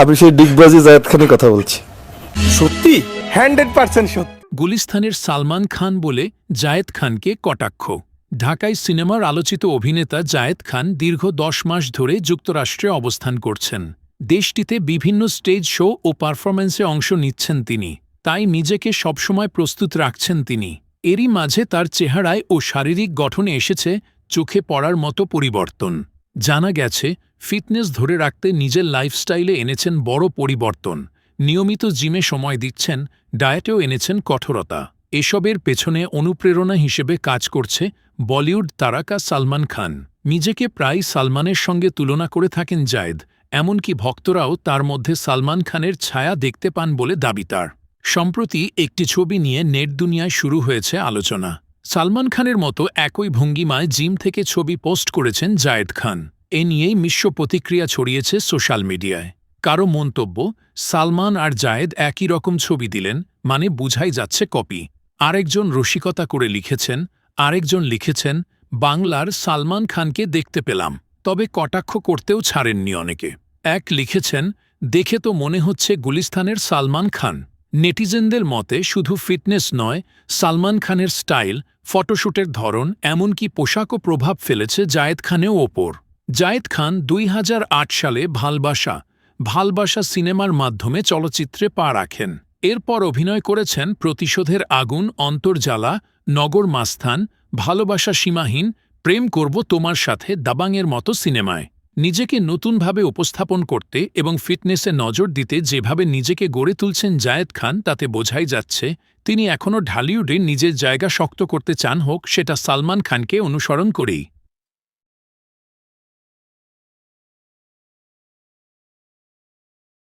আমি সেই ডিগবাজি জায়েদ খানের কথা বলছি। সত্যি? হান্ড্রেড পার্সেন্ট সত্যি। গুলিস্তানের সালমান খান বলে জায়েদ খানকে কটাক্ষ। ঢাকায় সিনেমার আলোচিত অভিনেতা জায়েদ খান দীর্ঘ দশ মাস ধরে যুক্তরাষ্ট্রে অবস্থান করছেন। দেশটিতে বিভিন্ন স্টেজ শো ও পারফরম্যান্সে অংশ নিচ্ছেন তিনি। তাই নিজেকে সবসময় প্রস্তুত রাখছেন তিনি। এরই মাঝে তার চেহারায় ও শারীরিক গঠনে এসেছে চোখে পড়ার মতো পরিবর্তন। জানা গেছে ফিটনেস ধরে রাখতে নিজের লাইফস্টাইলে এনেছেন বড় পরিবর্তন। নিয়মিত জিমে সময় দিচ্ছেন, ডায়েটেও এনেছেন কঠোরতা। এসবের পেছনে অনুপ্রেরণা হিসেবে কাজ করছে বলিউড তারকা সালমান খান। নিজেকে প্রায় সালমানের সঙ্গে তুলনা করে থাকেন জায়েদ, এমনকি ভক্তরাও তার মধ্যে সালমান খানের ছায়া দেখতে পান বলে দাবি তার। সম্প্রতি একটি ছবি নিয়ে নেট দুনিয়ায় শুরু হয়েছে আলোচনা। সালমান খানের মতো একই ভঙ্গিমায় জিম থেকে ছবি পোস্ট করেছেন জায়েদ খান। এ নিয়েই মিশ্র প্রতিক্রিয়া ছড়িয়েছে সোশ্যাল মিডিয়ায়। কারও মন্তব্য, সালমান আর জায়েদ একই রকম ছবি দিলেন মানে বুঝাই যাচ্ছে কপি। আরেকজন রসিকতা করে লিখেছেন, আরেকজন লিখেছেন, বাংলার সালমান খানকে দেখতে পেলাম, তবে কটাক্ষ করতেও ছাড়েননি অনেকে। এক লিখেছেন, দেখে তো মনে হচ্ছে গুলিস্তানের সালমান খান। নেটিজেনদের মতে শুধু ফিটনেস নয়, সালমান খানের স্টাইল ফটোশ্যুটের ধরন, এমনকি পোশাকও প্রভাব ফেলেছে জায়েদ খানেও ওপর। জায়েদ খান দুই হাজার আট সালে ভালবাসা ভালবাসা সিনেমার মাধ্যমে চলচ্চিত্রে পা রাখেন। এরপর অভিনয় করেছেন প্রতিশোধের আগুন অন্তর্জালা নগর মাস্থান ভালোবাসা সীমাহীন, প্রেম করব তোমার সাথে দাবাংয়ের মতো সিনেমায়। নিজেকে নতুনভাবে উপস্থাপন করতে এবং ফিটনেসে নজর দিতে যেভাবে নিজেকে গড়ে তুলছেন জায়েদ খান, তাতে বোঝাই যাচ্ছে, তিনি এখনও ঢালিউডে নিজের জায়গা শক্ত করতে চান হোক, সেটা সালমান খানকে অনুসরণ করেই।